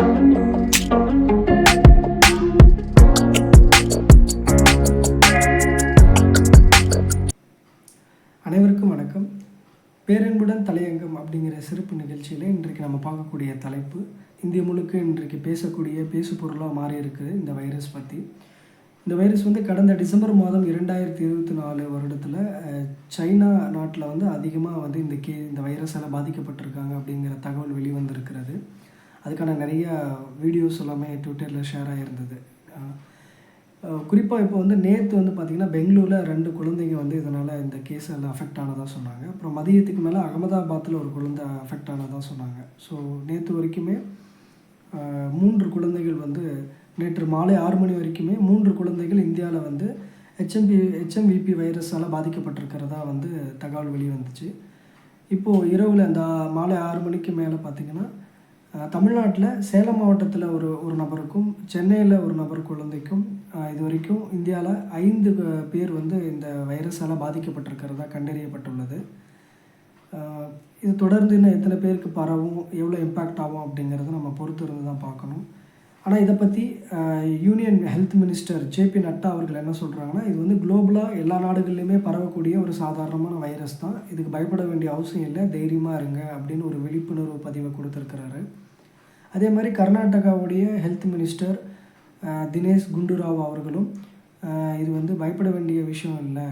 அனைவருக்கும் வணக்கம். பேரன்புடன் தலையங்கம் அப்படிங்கிற சிறப்பு நிகழ்ச்சியில் இன்றைக்கு நம்ம பார்க்கக்கூடிய தலைப்பு இந்திய முழுக்க இன்றைக்கு பேசக்கூடிய பேசு பொருளாக மாறி இருக்குது இந்த வைரஸ் பற்றி இந்த வைரஸ் வந்து கடந்த டிசம்பர் மாதம் இரண்டாயிரத்தி இருபத்தி நாலு வருடத்தில் சைனா நாட்டில் வந்து அதிகமாக வந்து இந்த கே இந்த வைரஸால் பாதிக்கப்பட்டிருக்காங்க அப்படிங்கிற தகவல் வெளிவந்திருக்கிறது. அதுக்கான நிறைய வீடியோஸ் எல்லாமே ட்விட்டரில் ஷேர் ஆகியிருந்தது குறிப்பாக இப்போ வந்து நேற்று வந்து பார்த்திங்கன்னா பெங்களூரில் ரெண்டு குழந்தைங்க வந்து இதனால் இந்த கேஸ் எல்லாம் அஃபெக்ட் ஆனதாக சொன்னாங்க. அப்புறம் மதியத்துக்கு மேலே அகமதாபாத்தில் ஒரு குழந்தை அஃபெக்ட் ஆனதாக சொன்னாங்க. ஸோ நேற்று வரைக்குமே மூன்று குழந்தைகள் வந்து நேற்று மாலை ஆறு மணி வரைக்குமே மூன்று குழந்தைகள் இந்தியாவில் வந்து ஹெச்எம்பி ஹெச்எம்விபி வைரஸால் பாதிக்கப்பட்டிருக்கிறதா வந்து தகவல் வெளிவந்துச்சு. இப்போது இரவில் அந்த மாலை ஆறு மணிக்கு மேலே பார்த்திங்கன்னா தமிழ்நாட்டில் சேலம் மாவட்டத்தில் ஒரு ஒரு நபருக்கும் சென்னையில் ஒரு நபர் குழந்தைக்கும் இது வரைக்கும் இந்தியாவில் ஐந்து பேர் வந்து இந்த வைரஸால் பாதிக்கப்பட்டிருக்கிறதா கண்டறியப்பட்டுள்ளது. இது தொடர்ந்து இன்னும் எத்தனை பேருக்கு பரவும் எவ்வளோ இம்பேக்ட் ஆகும் அப்படிங்கிறத நம்ம பொறுத்து இருந்து தான் பார்க்கணும். ஆனால் இதை பற்றி union health minister JP Nadda அவர்கள் என்ன சொல்கிறாங்கன்னா இது வந்து குளோபலாக எல்லா நாடுகள்லையுமே பரவக்கூடிய ஒரு சாதாரணமான வைரஸ் தான். இதுக்கு பயப்பட வேண்டிய அவசியம் இல்லை. தைரியமாக இருங்க அப்படின்னு ஒரு விழிப்புணர்வு பதிவை கொடுத்துருக்கிறாரு. அதே மாதிரி கர்நாடகாவுடைய ஹெல்த் மினிஸ்டர் தினேஷ் குண்டுராவ் அவர்களும் இது வந்து பயப்பட வேண்டிய விஷயம் இல்லை.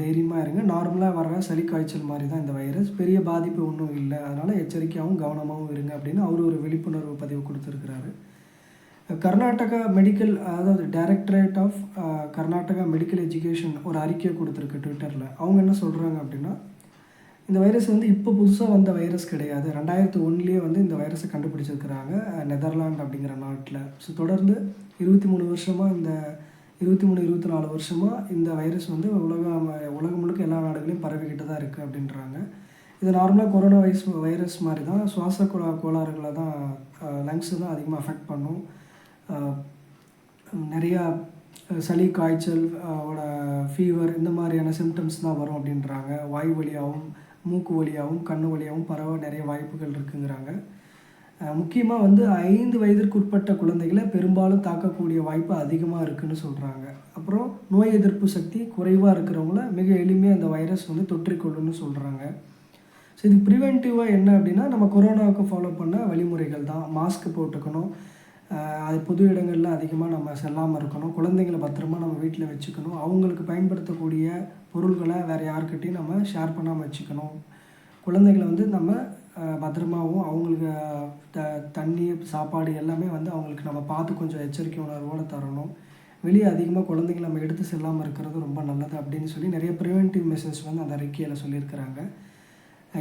தைரியமாக இருங்க. நார்மலாக வர்ற சளி காய்ச்சல் மாதிரி தான் இந்த வைரஸ். பெரிய பாதிப்பு ஒன்றும் இல்லை. அதனால் எச்சரிக்கையாகவும் கவனமாகவும் இருங்க அப்படின்னு அவர் ஒரு விழிப்புணர்வு பதிவு கொடுத்துருக்கிறாரு. கர்நாடகா மெடிக்கல் அதாவது directorate of Karnataka medical education ஒரு அறிக்கை கொடுத்துருக்கு ட்விட்டரில் அவங்க என்ன சொல்கிறாங்க அப்படின்னா இந்த வைரஸ் வந்து இப்போ புதுசாக வந்த வைரஸ் கிடையாது. ரெண்டாயிரத்து ஒன்றுலேயே வந்து இந்த வைரஸை கண்டுபிடிச்சிருக்கிறாங்க நெதர்லாண்ட் அப்படிங்கிற நாட்டில். ஸோ தொடர்ந்து இருபத்தி மூணு வருஷமாக இந்த இருபத்தி மூணு இருபத்தி நாலு வருஷமாக இந்த வைரஸ் வந்து உலகம் உலகம் முழுக்க எல்லா நாடுகளையும் பரவிக்கிட்டு தான் இருக்குது அப்படின்றாங்க. இது நார்மலாக கொரோனா வைரஸ் வைரஸ் மாதிரி தான் சுவாச கோளாறுகளை தான் லங்ஸு தான் அதிகமாக அஃபெக்ட் பண்ணும். நிறையா சளி காய்ச்சல் அஹ், ஓட ஃபீவர் இந்த மாதிரியான சிம்டம்ஸ் தான் வரும் அப்படின்றாங்க. வாய் வழியாகவும் மூக்கு வழியாகவும் கண்ணு வழியாகவும் பரவ நிறைய வாய்ப்புகள் இருக்குங்கிறாங்க. முக்கியமாக வந்து ஐந்து வயதிற்கு உட்பட்ட குழந்தைகளை பெரும்பாலும் தாக்கக்கூடிய வாய்ப்பு அதிகமாக இருக்குன்னு சொல்கிறாங்க அப்புறம் நோய் எதிர்ப்பு சக்தி குறைவாக இருக்கிறவங்கள மிக எளிமையாக அந்த வைரஸ் வந்து தொற்றிக்கொள்ளுன்னு சொல்கிறாங்க ஸோ இது ப்ரிவென்டிவாக என்ன அப்படின்னா நம்ம கொரோனாவுக்கு ஃபாலோ பண்ண வழிமுறைகள் தான். மாஸ்க் போட்டுக்கணும். அது பொது இடங்களில் அதிகமாக நம்ம செல்லாமல் இருக்கணும். குழந்தைங்களை பத்திரமா நம்ம வீட்டில் வச்சுக்கணும். அவங்களுக்கு பயன்படுத்தக்கூடிய பொருள்களை வேறு யாருக்கிட்டையும் நம்ம ஷேர் பண்ணாமல் வச்சுக்கணும். குழந்தைங்கள வந்து நம்ம பத்திரமாகவும் பத்திரமாவும் அவங்களுக்கு த தண்ணி சாப்பாடு எல்லாமே வந்து அவங்களுக்கு நம்ம பார்த்து கொஞ்சம் எச்சரிக்கை உணர்வோடு தரணும். வெளியே அதிகமாக குழந்தைங்களை நம்ம எடுத்து செல்லாமல் இருக்கிறது ரொம்ப நல்லது அப்படின்னு சொல்லி நிறைய ப்ரிவென்டிவ் மெசேஜ் வந்து அந்த அறிக்கையில் சொல்லியிருக்கிறாங்க.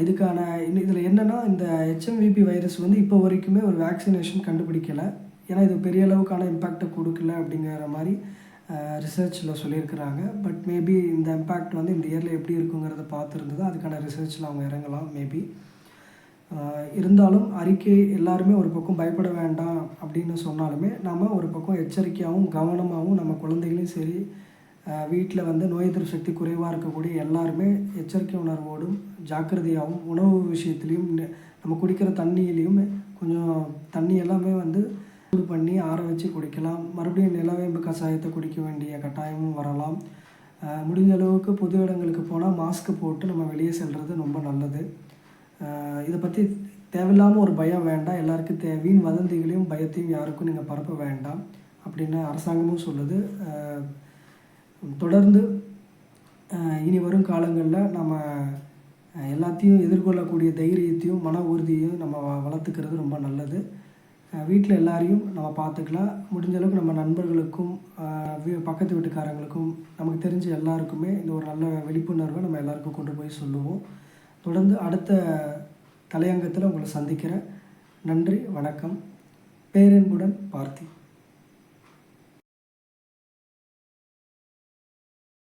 இதுக்கான இன்னும் இதில் என்னென்னா இந்த ஹெச்எம்விபி வைரஸ் வந்து இப்போ வரைக்குமே ஒரு வேக்சினேஷன் கண்டுபிடிக்கலை. ஏன்னா இது பெரிய அளவுக்கான இம்பேக்டை கொடுக்கல அப்படிங்கிற மாதிரி ரிசர்ச்சில் சொல்லியிருக்கிறாங்க. பட் மேபி இந்த இம்பேக்ட் வந்து இந்த இயரில் எப்படி இருக்குங்கிறத பார்த்துருந்தது. அதுக்கான ரிசர்ச்சில் அவங்க இறங்கலாம் மேபி இருந்தாலும் அறிக்கை எல்லாருமே ஒரு பக்கம் பயப்பட வேண்டாம் அப்படின்னு சொன்னாலுமே நம்ம ஒரு பக்கம் எச்சரிக்கையாகவும் கவனமாகவும் நம்ம குழந்தைகளையும் சரி வீட்டில் வந்து நோய் எதிர்ப்பு சக்தி குறைவாக இருக்கக்கூடிய எல்லாருமே எச்சரிக்கை உணர்வோடும் ஜாக்கிரதையாகவும் உணவு விஷயத்துலேயும் நம்ம குடிக்கிற தண்ணியிலையும் கொஞ்சம் தண்ணி எல்லாமே வந்து சூடு பண்ணி ஆற வச்சு குடிக்கலாம். மறுபடியும் நிலவேம்பு கஷாயத்தை குடிக்க வேண்டிய கட்டாயமும் வரலாம். முடிஞ்ச அளவுக்கு பொது இடங்களுக்கு போனால் மாஸ்க் போட்டு நம்ம வெளியே செல்கிறது ரொம்ப நல்லது. இதை பற்றி தேவையில்லாமல் ஒரு பயம் வேண்டாம். எல்லாருக்கும் தே வீண் வதந்திகளையும் பயத்தையும் யாருக்கும் நீங்கள் பரப்ப வேண்டாம் அப்படின்னு அரசாங்கமும் சொல்லுது. தொடர்ந்து இனி வரும் காலங்களில் நம்ம எல்லாத்தையும் எதிர்கொள்ளக்கூடிய தைரியத்தையும் மன உறுதியையும் நம்ம வ- வளர்த்துக்கிறது ரொம்ப நல்லது. வீட்டில் எல்லாரையும் நம்ம பார்த்துக்கலாம். முடிஞ்ச அளவுக்கு நம்ம நண்பர்களுக்கும் வீ- பக்கத்து வீட்டுக்காரங்களுக்கும் நமக்கு தெரிஞ்ச எல்லாருக்குமே இந்த ஒரு நல்ல விழிப்புணர்வை நம்ம எல்லாருக்கும் கொண்டு போய் சொல்லுவோம். தொடர்ந்து அடுத்த தலையங்கத்தில் உங்களை சந்திக்கிறேன். நன்றி வணக்கம். பேரன்புடன் பார்த்தி.